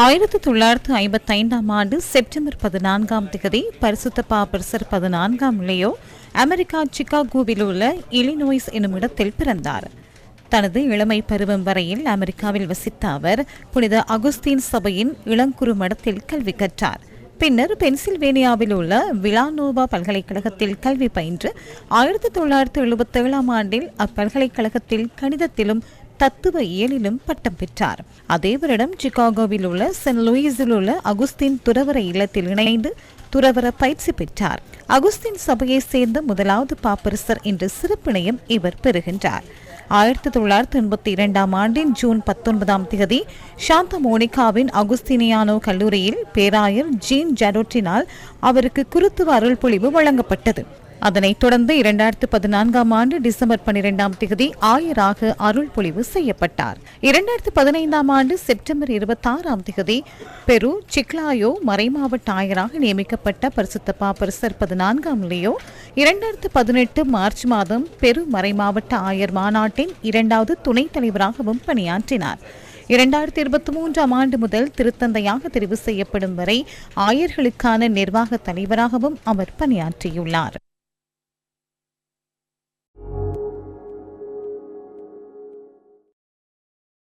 ஆயிரத்தி தொள்ளாயிரத்து ஐம்பத்தி ஐந்தாம் ஆண்டு செப்டம்பர் பதினான்காம் தேதி பரிசுத்த பாப்பரசர் பதினான்காம் லியோ அமெரிக்கா சிகாகோவில் உள்ள இலினோய்ஸ் என்னும் இடத்தில் பிறந்தார். தனது இளமை பருவம் வரையில் அமெரிக்காவில் வசித்த அவர் புனித அகுஸ்தீன் சபையின் இளங்குறு மடத்தில் கல்வி கற்றார். பின்னர் பென்சில்வேனியாவில் உள்ள விலானோவா பல்கலைக்கழகத்தில் கல்வி பயின்று ஆயிரத்தி தொள்ளாயிரத்து எழுபத்தேழாம் ஆண்டில் அப்பல்கலைக்கழகத்தில் கணிதத்திலும் தத்துவ இயலிலும் பட்டம் பெற்றார். அதே வருடம் சிகாகோவில் உள்ள சென்ட் லூயிஸில் உள்ள அகுஸ்தின் துறவர இல்லத்தில் இணைந்து துறவர பயிற்சி பெற்றார். அகுஸ்தின் சபையைச் சேர்ந்த முதலாவது பாப்பரசர் என்ற சிறப்பினையும் இவர் பெறுகின்றார். ஆயிரத்தி தொள்ளாயிரத்தி எண்பத்தி இரண்டாம் ஆண்டின் ஜூன் பத்தொன்பதாம் தேதி சாந்த மோனிகாவின் அகுஸ்தினியானோ கல்லூரியில் பேராயர் ஜீன் ஜரோட்டினால் அவருக்கு குருத்துவ அருள்பொழிவு வழங்கப்பட்டது. அதனைத் தொடர்ந்து இரண்டாயிரத்து பதினான்காம் ஆண்டு டிசம்பர் பனிரெண்டாம் தேதி ஆயராக அருள் பொழிவு செய்யப்பட்டார். இரண்டாயிரத்து பதினைந்தாம் ஆண்டு செப்டம்பர் இருபத்தாறாம் தேதி பெரு சிக்லாயோ மறைமாவட்ட ஆயராக நியமிக்கப்பட்ட பரிசுத்த பாப்பரசர் பதினான்காம் லியோ இரண்டாயிரத்து பதினெட்டு மார்ச் மாதம் பெரு மறைமாவட்ட ஆயர் மாநாட்டின் இரண்டாவது துணைத் தலைவராகவும் பணியாற்றினார். இரண்டாயிரத்தி இருபத்தி மூன்றாம் ஆண்டு முதல் திருத்தந்தையாக தெரிவு செய்யப்படும் வரை ஆயர்களுக்கான நிர்வாக தலைவராகவும் அவர் பணியாற்றியுள்ளார்.